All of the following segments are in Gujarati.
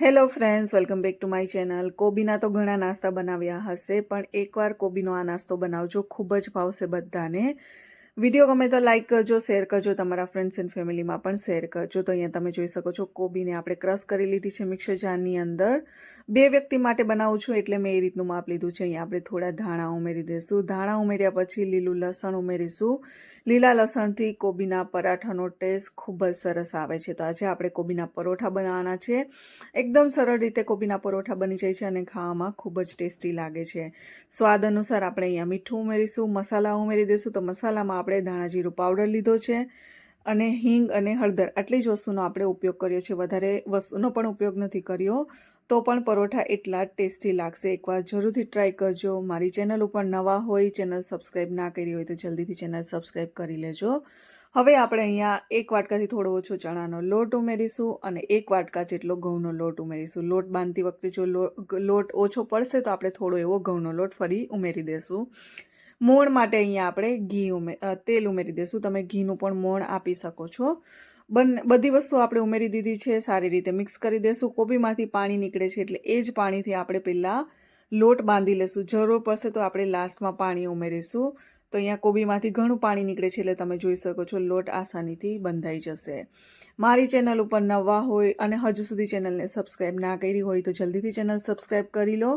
Hello friends welcome back to my channel કોબીના તો ઘણા નાસ્તા બનાવ્યા હશે, પણ એકવાર કોબીનો આ નાસ્તો બનાવજો. ખૂબ જ ભાવશે બધાને. વીડિયો ગમે તો લાઇક કરજો શેર કરજો, તમારા ફ્રેન્ડ્સ એન્ડ ફેમિલીમાં પણ શેર કરજો. તો અહીંયા તમે જોઈ શકો છો, કોબીને આપણે ક્રશ કરી લીધી છે મિક્સર જારની અંદર. બે વ્યક્તિ માટે બનાવું છું, એટલે મેં એ રીતનું માપ લીધું છે. અહીંયા આપણે થોડા ધાણા ઉમેરી દઈશું. ધાણા ઉમેર્યા પછી લીલું લસણ ઉમેરીશું. લીલા લસણથી કોબીના પરાઠાનો ટેસ્ટ ખૂબ જ સરસ આવે છે. તો આજે આપણે કોબીના પરોઠા બનાવવાના છે. એકદમ સરળ રીતે કોબીના પરોઠા બની જાય છે અને ખાવામાં ખૂબ જ ટેસ્ટી લાગે છે. સ્વાદ અનુસાર આપણે અહીંયા મીઠું ઉમેરીશું, મસાલા ઉમેરી દઈશું. તો મસાલામાં આપણે ધાણા જીરું પાવડર લીધો છે. અને હિંગ અને હળદર આટલી જ વસ્તુનો આપણે ઉપયોગ કર્યો છે. વધારે વસ્તુનો પણ ઉપયોગ નથી કર્યો. તો પણ પરોઠા એટલા ટેસ્ટી લાગશે. એકવાર જરૂરથી ટ્રાય કરજો. મારી ચેનલ ઉપર નવા હોય, ચેનલ સબસ્ક્રાઈબ ના કરી હોય તો જલ્દીથી ચેનલ સબસ્ક્રાઈબ કરી લેજો. હવે આપણે અહીંયા એક વાટકાથી થોડો ઓછો ચણાનો લોટ ઉમેરીશું અને એક વાટકા જેટલો ઘઉંનો લોટ ઉમેરીશું. લોટ બાંધતી વખતે જો લોટ ઓછો પડશે તો આપણે થોડો એવો ઘઉંનો લોટ ફરી ઉમેરી દઈશું મોણ માટે અહીંયા આપણે ઘી ઉમે તેલ ઉમેરી દઈશું. તમે ઘીનું પણ મોણ આપી શકો છો. બંને, બધી વસ્તુ આપણે ઉમેરી દીધી છે, સારી રીતે મિક્સ કરી દઈશું. કોબીમાંથી પાણી નીકળે છે એટલે એ જ પાણીથી આપણે પહેલાં લોટ બાંધી લેશું. જરૂર પડશે તો આપણે લાસ્ટમાં પાણી ઉમેરીશું. તો અહીંયા કોબીમાંથી ઘણું પાણી નીકળે છે એટલે તમે જોઈ શકો છો લોટ આસાનીથી બંધાઈ જશે. મારી ચેનલ ઉપર નવા હોય અને હજુ સુધી ચેનલને સબસ્ક્રાઈબ ના કરી હોય તો જલ્દીથી ચેનલ સબસ્ક્રાઈબ કરી લો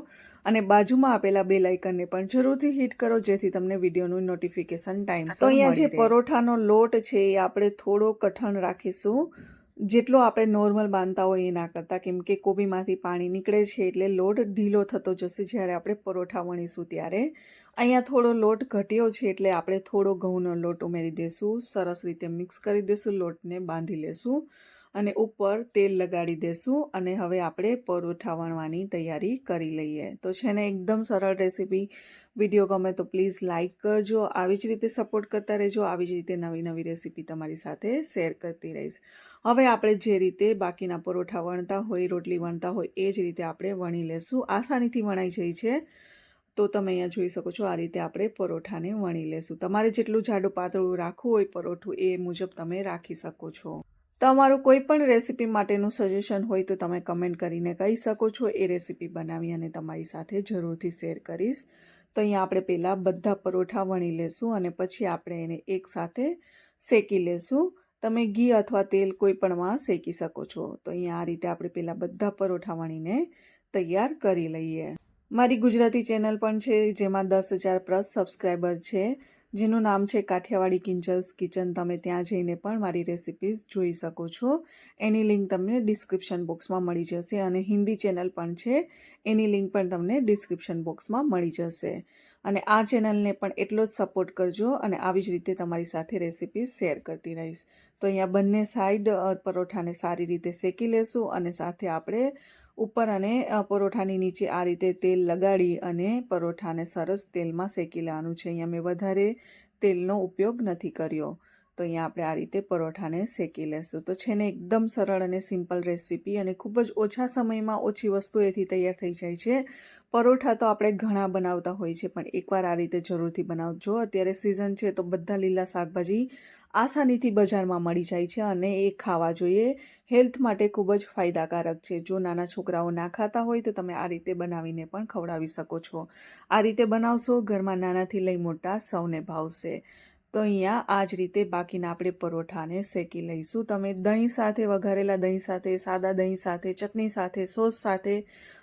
અને બાજુમાં આપેલા બે લાઇકનને પણ જરૂરથી હિટ કરો જેથી તમને વિડીયોનું નોટિફિકેશન ટાઈમ તો અહીંયા જે પરોઠાનો લોટ છે એ આપણે થોડો કઠણ રાખીશું. જેટલો આપણે નોર્મલ બાંધતા હોય એ ના કરતાં. કેમ કે કોબીમાંથી પાણી નીકળે છે એટલે લોટ ઢીલો થતો જશે જ્યારે આપણે પરોઠા વણીશું ત્યારે. અહીંયા થોડો લોટ ઘટ્યો છે એટલે આપણે થોડો ઘઉંનો લોટ ઉમેરી દઈશું સરસ રીતે મિક્સ કરી દઈશું લોટને બાંધી લેશું. અને ઉપર તેલ લગાડી દેશું અને હવે આપણે પરોઠા વણવાની તૈયારી કરી લઈએ. તો છે ને એકદમ સરળ રેસીપી. વીડિયો ગમે તો પ્લીઝ લાઇક કરજો. આવી જ રીતે સપોર્ટ કરતા રહેજો. આવી જ રીતે નવી નવી રેસીપી તમારી સાથે શેર કરતી રહીશ. હવે આપણે જે રીતે બાકીના પરોઠા વણતા હોય, રોટલી વણતા હોય, એ જ રીતે આપણે વણી લેશું. આસાનીથી વણાઈ જાય છે. તો તમે અહીંયા જોઈ શકો છો, આ રીતે આપણે પરોઠાને વણી લેશું. તમારે જેટલું જાડું પાતળું રાખવું હોય, પરોઠું એ મુજબ તમે રાખી શકો છો. તમારું કોઈ પણ રેસીપી માટેનું સજેશન હોય તો તમે કમેન્ટ કરીને કહી શકો છો. એ રેસીપી બનાવી અને તમારી સાથે જરૂરથી શેર કરીશ. તો અહીંયા આપણે પહેલાં બધા પરોઠા વણી લેશું અને પછી આપણે એને એકસાથે શેકી લેશું. તમે ઘી અથવા તેલ કોઈ પણમાં શેકી શકો છો. તો અહીંયા આ રીતે આપણે પહેલાં બધા પરોઠા વણીને તૈયાર કરી લઈએ. મારી ગુજરાતી ચેનલ પણ છે, જેમાં દસ હજાર પ્લસ સબસ્ક્રાઈબર છે. જેનું નામ છે કાઠિયાવાડી કિંજલ્સ કિચન. તમે ત્યાં જઈને પણ મારી રેસિપીઝ જોઈ શકો છો. એની લિંક તમને ડિસ્ક્રિપ્શન બોક્સમાં મળી જશે અને હિન્દી ચેનલ પણ છે. એની લિંક પણ તમને ડિસ્ક્રિપ્શન બોક્સમાં મળી જશે. અને આ ચેનલને પણ એટલો જ સપોર્ટ કરજો અને આવી જ રીતે તમારી સાથે રેસિપી શેર કરતી રહીશ. તો અહીંયા બંને સાઈડ પરોઠાને સારી રીતે શેકી લેશું અને સાથે આપણે ઉપર અને પરોઠાની નીચે આ રીતે તેલ લગાડી અને પરોઠાને સરસ તેલમાં શેકી લેવાનું છે. અહીંયા મેં વધારે તેલનો ઉપયોગ નથી કર્યો. તો અહીંયા આપણે આ રીતે પરોઠાને શેકી લેશું. તો છે ને એકદમ સરળ અને સિમ્પલ રેસીપી અને ખૂબ જ ઓછા સમયમાં ઓછી વસ્તુ એથી તૈયાર થઈ જાય છે. પરોઠા તો આપણે ઘણા બનાવતા હોય છે, પણ એકવાર આ રીતે જરૂરથી બનાવજો. અત્યારે સિઝન છે તો બધા લીલા શાકભાજી આસાનીથી બજારમાં મળી જાય છે અને એ ખાવા જોઈએ. હેલ્થ માટે ખૂબ જ ફાયદાકારક છે. જો નાના છોકરાઓ ના ખાતા હોય તો તમે આ રીતે બનાવીને પણ ખવડાવી શકો છો. આ રીતે બનાવશો, ઘરમાં નાનાથી લઈ મોટા સૌને ભાવશે. તો અહીંયા આ જ રીતે બાકીના આપણે પરોઠાને શેકી લઈશું. તમે દહીં સાથે વઘારેલા દહીં સાથે, સાદા દહીં સાથે, ચટણી સાથે, સોસ સાથે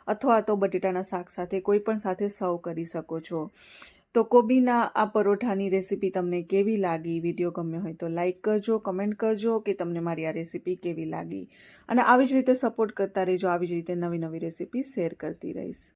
અથવા તો બટેટાના શાક સાથે કોઈ પણ સાથે સર્વ કરી શકો છો. તો કોબીના આ પરોઠાની રેસીપી તમને કેવી લાગી? વીડિયો ગમ્યો હોય તો લાઇક કરજો, કમેન્ટ કરજો કે તમને મારી આ રેસીપી કેવી લાગી? અને આવી જ રીતે સપોર્ટ કરતા રહેજો. આવી જ રીતે નવી નવી રેસીપી શેર કરતી રહીશ.